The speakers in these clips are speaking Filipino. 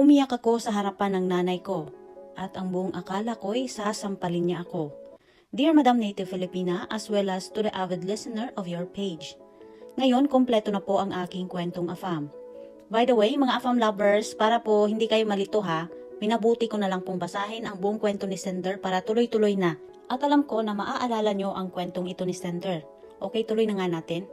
Umiyak ako sa harapan ng nanay ko at ang buong akala ko'y sasampalin niya ako. Dear Madam Native Filipina, as well as to the avid listener of your page. Ngayon, kompleto na po ang aking kwentong afam. By the way, mga afam lovers, para po hindi kayo malito ha, minabuti ko na lang pong basahin ang buong kwento ni Sender para tuloy-tuloy na. At alam ko na maaalala nyo ang kwentong ito ni Sender. Okay, tuloy na nga natin.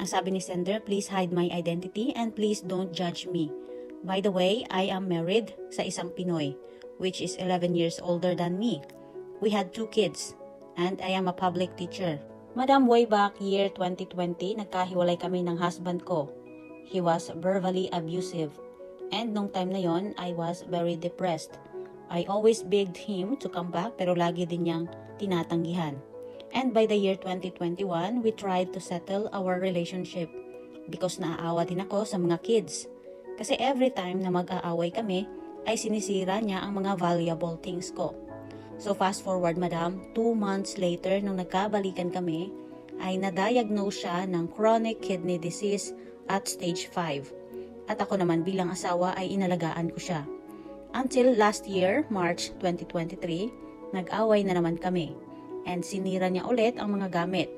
Ang sabi ni Sender, please hide my identity and please don't judge me. By the way, I am married sa isang Pinoy, which is 11 years older than me. We had two kids, and I am a public teacher. Madam, way back year 2020, nagkahiwalay kami ng husband ko. He was verbally abusive. And nung time na yon, I was very depressed. I always begged him to come back pero lagi din niyang tinatanggihan. And by the year 2021, we tried to settle our relationship because naaawa din ako sa mga kids. Kasi every time na mag-aaway kami, ay sinisira niya ang mga valuable things ko. So fast forward madam, two months later nung nagkabalikan kami, ay na-diagnose siya ng chronic kidney disease at stage 5. At ako naman bilang asawa ay inalagaan ko siya. Until last year, March 2023, nag-away na naman kami. And sinira niya ulit ang mga gamit.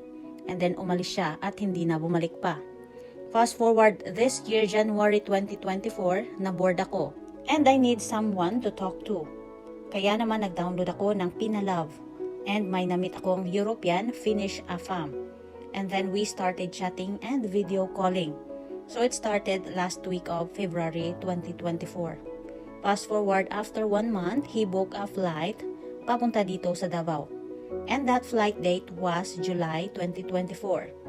And then umalis siya at hindi na bumalik pa. Fast forward this year, January 2024, na-board ako. And I need someone to talk to. Kaya naman nag-download ako ng Pinalove. And may namit akong European Finnish AFAM. And then we started chatting and video calling. So it started last week of February 2024. Fast forward after one month, he booked a flight papunta dito sa Davao. And that flight date was July 2024.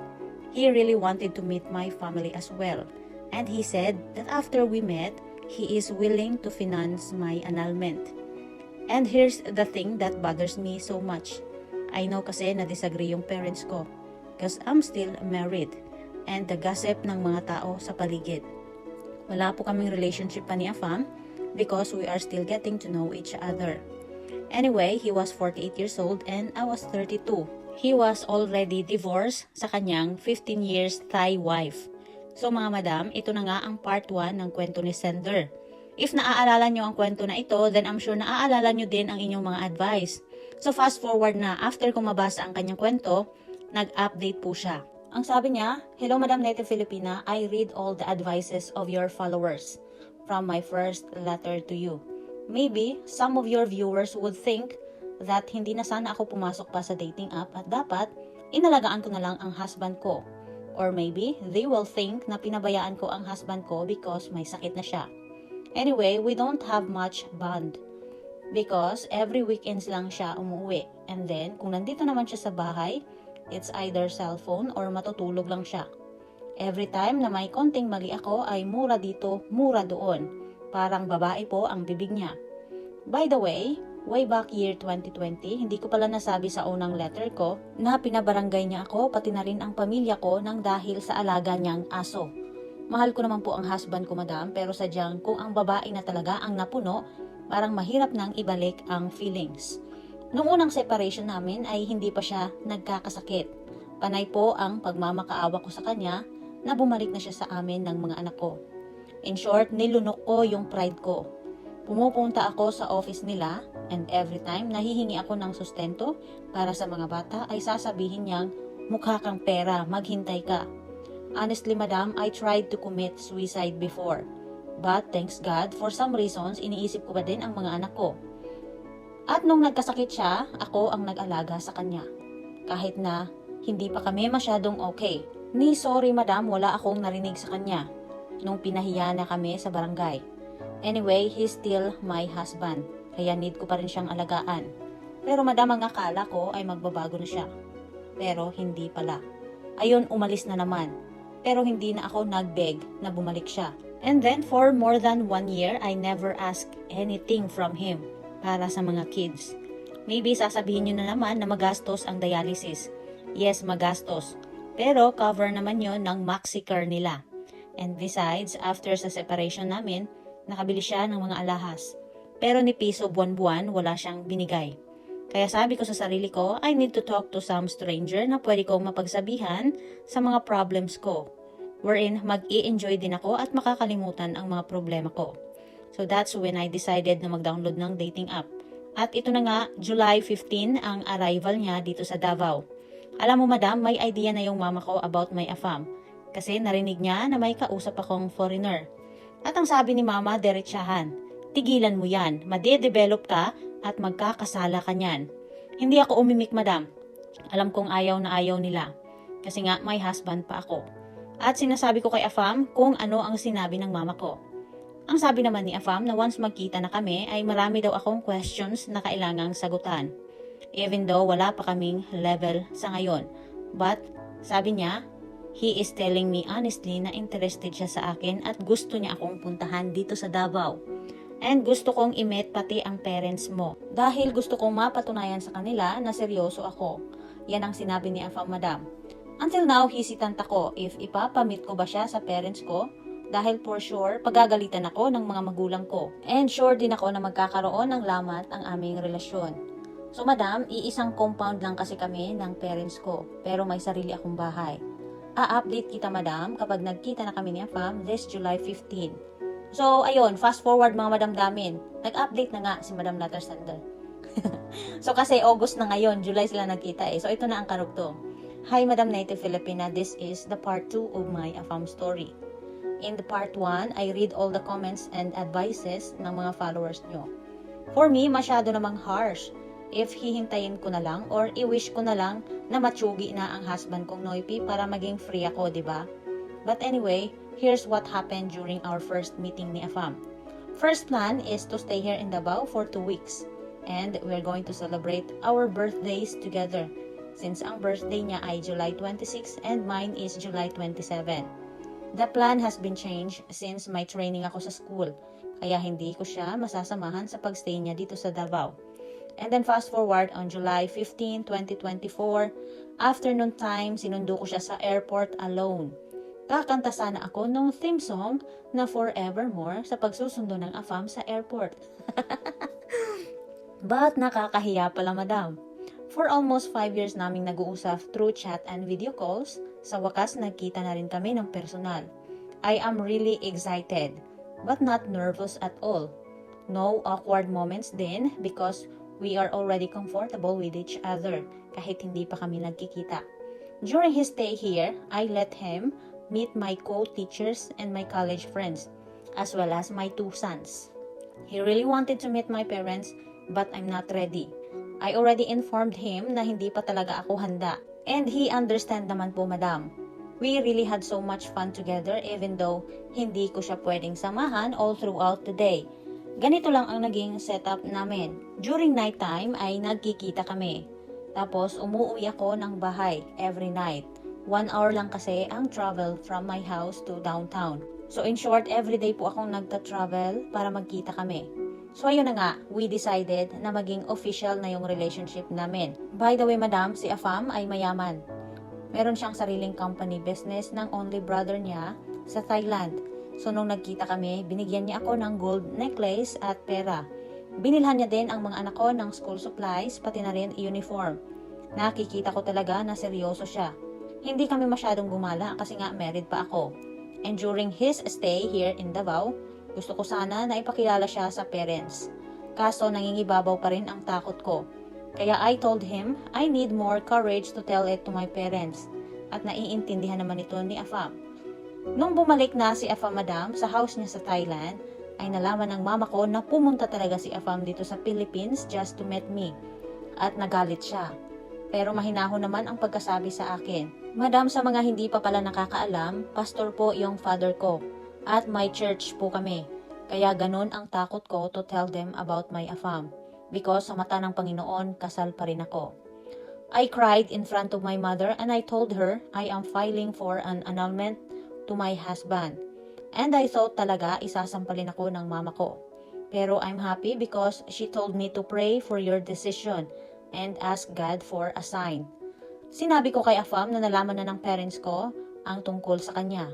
He really wanted to meet my family as well. And he said that after we met, he is willing to finance my annulment. And here's the thing that bothers me so much. I know kasi na-disagree yung parents ko. Because I'm still married. And the gossip ng mga tao sa paligid. Wala po kaming relationship pa ni Afam because we are still getting to know each other. Anyway, he was 48 years old and I was 32. He was already divorced sa kanyang 15 years Thai wife. So mga madam, ito na nga ang part 1 ng kwento ni Sender. If naaalala nyo ang kwento na ito, then I'm sure naaalala nyo din ang inyong mga advice. So fast forward na, after kong mabasa ang kanyang kwento, nag-update po siya. Ang sabi niya, Hello Madam Native Filipina, I read all the advices of your followers from my first letter to you. Maybe some of your viewers would think that hindi na sana ako pumasok pa sa dating app at dapat inalagaan ko na lang ang husband ko. Or maybe they will think na pinabayaan ko ang husband ko because may sakit na siya. Anyway, we don't have much bond because every weekends lang siya umuwi. And then, kung nandito naman siya sa bahay, it's either cellphone or matutulog lang siya. Every time na may konting mali ako ay mura dito, mura doon. Parang babae po ang bibig niya. By the way, way back year 2020, hindi ko pala nasabi sa unang letter ko na pinabarangay niya ako pati na rin ang pamilya ko nang dahil sa alaga niyang aso. Mahal ko naman po ang husband ko madam pero sadyang kung ang babae na talaga ang napuno, parang mahirap nang ibalik ang feelings. Noong unang separation namin ay hindi pa siya nagkakasakit. Panay po ang pagmamakaawa ko sa kanya na bumalik na siya sa amin ng mga anak ko. In short, nilunok ko yung pride ko. Pumupunta ako sa office nila and every time nahihingi ako ng sustento para sa mga bata ay sasabihin niyang mukha kang pera, maghintay ka. Honestly, madam, I tried to commit suicide before. But thanks God, for some reasons, iniisip ko pa din ang mga anak ko. At nung nagkasakit siya, ako ang nag-alaga sa kanya. Kahit na hindi pa kami masyadong okay. Ni sorry madam, wala akong narinig sa kanya. Nung pinahiya na kami sa barangay. Anyway, he's still my husband. Kaya need ko pa rin siyang alagaan. Pero madam, ang akala ko ay magbabago na siya. Pero hindi pala. Ayun, umalis na naman. Pero hindi na ako nag-beg na bumalik siya. And then for more than one year, I never asked anything from him para sa mga kids. Maybe sasabihin nyo na naman na magastos ang dialysis. Yes, magastos. Pero cover naman yon ng MaxiCare nila. And besides, after sa separation namin, nakabili siya ng mga alahas. Pero ni piso buwan-buwan, wala siyang binigay. Kaya sabi ko sa sarili ko, I need to talk to some stranger na pwede kong mapagsabihan sa mga problems ko. Wherein mag-i-enjoy din ako at makakalimutan ang mga problema ko. So that's when I decided na mag-download ng dating app. At ito na nga, July 15 ang arrival niya dito sa Davao. Alam mo madam, may idea na yung mama ko about my afam. Kasi narinig niya na may kausap akong foreigner. At ang sabi ni mama, diretsahan, tigilan mo yan, madedevelop ka at magkakasala ka niyan. Hindi ako umimik madam. Alam kong ayaw na ayaw nila. Kasi nga may husband pa ako. At sinasabi ko kay Afam kung ano ang sinabi ng mama ko. Ang sabi naman ni Afam na once magkita na kami ay marami daw akong questions na kailangang sagutan. Even though wala pa kaming level sa ngayon. But sabi niya, he is telling me honestly na interested siya sa akin at gusto niya akong puntahan dito sa Davao. And gusto kong i-meet pati ang parents mo. Dahil gusto kong mapatunayan sa kanila na seryoso ako. Yan ang sinabi ni Afam Madam. Until now, hesitant ako if ipapamit ko ba siya sa parents ko dahil for sure, pagagalitan ako ng mga magulang ko. And sure din ako na magkakaroon ng lamat ang aming relasyon. So madam, iisang compound lang kasi kami ng parents ko, pero may sarili akong bahay. A-update kita madam kapag nagkita na kami ni Afam this July 15. So ayun, fast forward mga madam damin. Nag-update na nga si Madam Lattersander. so kasi August na ngayon, July sila nagkita eh. So ito na ang karugtong. Hi Madam Native Filipina, this is the part 2 of my AFAM story. In the part 1, I read all the comments and advices ng mga followers nyo. For me, masyado namang harsh if hihintayin ko na lang or i-wish ko na lang na matsugi na ang husband kong Noipi para maging free ako, di ba? But anyway, here's what happened during our first meeting ni Afam. First plan is to stay here in Davao for two weeks. And we're going to celebrate our birthdays together since ang birthday niya ay July 26 and mine is July 27. The plan has been changed since my training ako sa school, kaya hindi ko siya masasamahan sa pagstay niya dito sa Davao. And then fast forward on July 15, 2024, afternoon time, sinundo ko siya sa airport alone. Kakanta sana ako nung theme song na Forevermore sa pagsusundo ng AFAM sa airport. But nakakahiya pala madam. For almost 5 years naming nag-uusap through chat and video calls, sa wakas nagkita na rin kami ng personal. I am really excited, but not nervous at all. No awkward moments din because we are already comfortable with each other kahit hindi pa kami nagkikita. During his stay here, I let him meet my co-teachers and my college friends, as well as my two sons. He really wanted to meet my parents, but I'm not ready. I already informed him na hindi pa talaga ako handa. And he understand naman po, madam. We really had so much fun together even though hindi ko siya pwedeng samahan all throughout the day. Ganito lang ang naging setup namin. During night time ay nagkikita kami. Tapos umuwi ako ng bahay every night. One hour lang kasi ang travel from my house to downtown. So in short, every day po akong nagta-travel para magkita kami. So ayun na nga, we decided na maging official na yung relationship namin. By the way, madam, si Afam ay mayaman. Meron siyang sariling company business ng only brother niya sa Thailand. So nung nagkita kami, binigyan niya ako ng gold necklace at pera. Binilhan niya din ang mga anak ko ng school supplies, pati na rin uniform. Nakikita ko talaga na seryoso siya. Hindi kami masyadong gumala kasi nga married pa ako. And during his stay here in Davao, gusto ko sana na ipakilala siya sa parents. Kaso nangingibabaw pa rin ang takot ko. Kaya I told him, I need more courage to tell it to my parents. At naiintindihan naman ito ni Afam. Nung bumalik na si Afam Madam sa house niya sa Thailand, ay nalaman ng mama ko na pumunta talaga si Afam dito sa Philippines just to meet me. At nagalit siya. Pero mahinahon naman ang pagkasabi sa akin. Madam, sa mga hindi pa pala nakakaalam, pastor po yung father ko at my church po kami. Kaya ganun ang takot ko to tell them about my afam. Because sa mata ng Panginoon, kasal pa rin ako. I cried in front of my mother and I told her I am filing for an annulment to my husband. And I thought talaga isasampalin ako ng mama ko. Pero I'm happy because she told me to pray for your decision and ask God for a sign. Sinabi ko kay Afam na nalaman na ng parents ko ang tungkol sa kanya.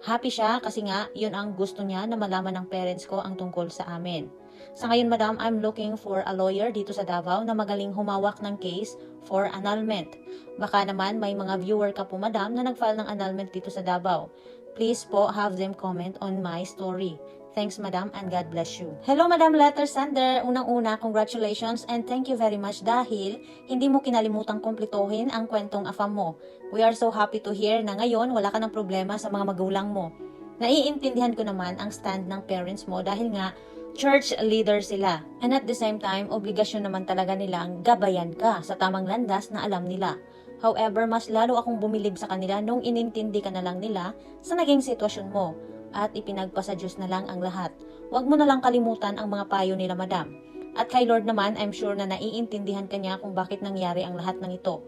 Happy siya kasi nga yun ang gusto niya na malaman ng parents ko ang tungkol sa amin. Sa ngayon madam, I'm looking for a lawyer dito sa Davao na magaling humawak ng case for annulment. Baka naman may mga viewer ka po madam na nag-file ng annulment dito sa Davao. Please po have them comment on my story. Thanks, Madam, and God bless you. Hello, Madam Letter Sender. Unang-una, congratulations and thank you very much dahil hindi mo kinalimutang kumplituhin ang kwentong afam mo. We are so happy to hear na ngayon wala ka ng problema sa mga magulang mo. Naiintindihan ko naman ang stand ng parents mo dahil nga church leader sila. And at the same time, obligasyon naman talaga nilang gabayan ka sa tamang landas na alam nila. However, mas lalo akong bumilib sa kanila nung inintindi ka na lang nila sa naging sitwasyon mo at ipinagpasa Diyos na lang ang lahat. Huwag mo na lang kalimutan ang mga payo nila, madam. At kay Lord naman, I'm sure na naiintindihan ka niya kung bakit nangyari ang lahat ng ito.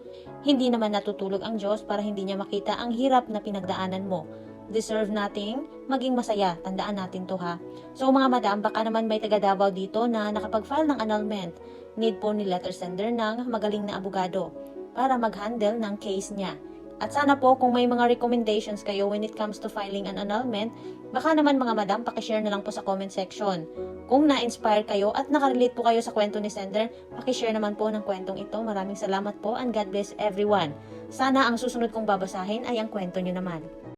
Hindi naman natutulog ang Diyos para hindi niya makita ang hirap na pinagdaanan mo. Deserve nating maging masaya. Tandaan natin to ha. So mga madam, baka naman may taga Davao dito na nakapag-file ng annulment. Need po ni letter sender ng magaling na abogado para mag-handle ng case niya. At sana po kung may mga recommendations kayo when it comes to filing an annulment, baka naman mga madam, pakishare na lang po sa comment section. Kung na-inspire kayo at nakarelate po kayo sa kwento ni sender, pakishare naman po ng kwentong ito. Maraming salamat po and God bless everyone. Sana ang susunod kong babasahin ay ang kwento nyo naman.